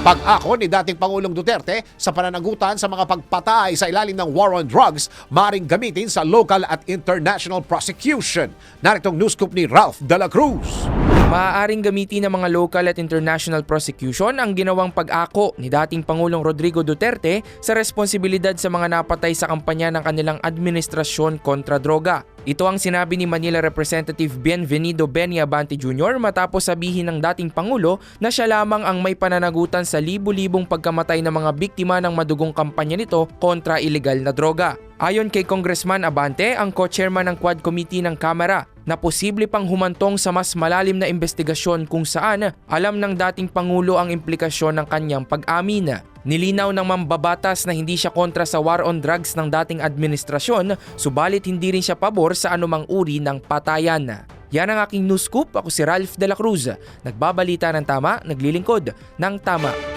Pag-ako ni dating Pangulong Duterte sa pananagutan sa mga pagpatay sa ilalim ng war on drugs maring gamitin sa local at international prosecution. Naritong news scoop ni Ralph De La Cruz. Maaaring gamitin ng mga local at international prosecution ang ginawang pag-ako ni dating Pangulong Rodrigo Duterte sa responsibilidad sa mga napatay sa kampanya ng kanilang administrasyon kontra droga. Ito ang sinabi ni Manila Representative Bienvenido Benny Abante Jr. matapos sabihin ng dating Pangulo na siya lamang ang may pananagutan sa libu-libong pagkamatay ng mga biktima ng madugong kampanya nito kontra ilegal na droga. Ayon kay Congressman Abante, ang co-chairman ng Quad Committee ng Kamara, na posible pang humantong sa mas malalim na investigasyon kung saan alam ng dating Pangulo ang implikasyon ng kanyang pag-amin. Nilinaw ng mambabatas na hindi siya kontra sa war on drugs ng dating administrasyon, subalit hindi rin siya pabor sa anumang uri ng patayan. Yan ang aking news scoop. Ako si Ralph De La Cruz. Nagbabalita ng tama, naglilingkod ng tama.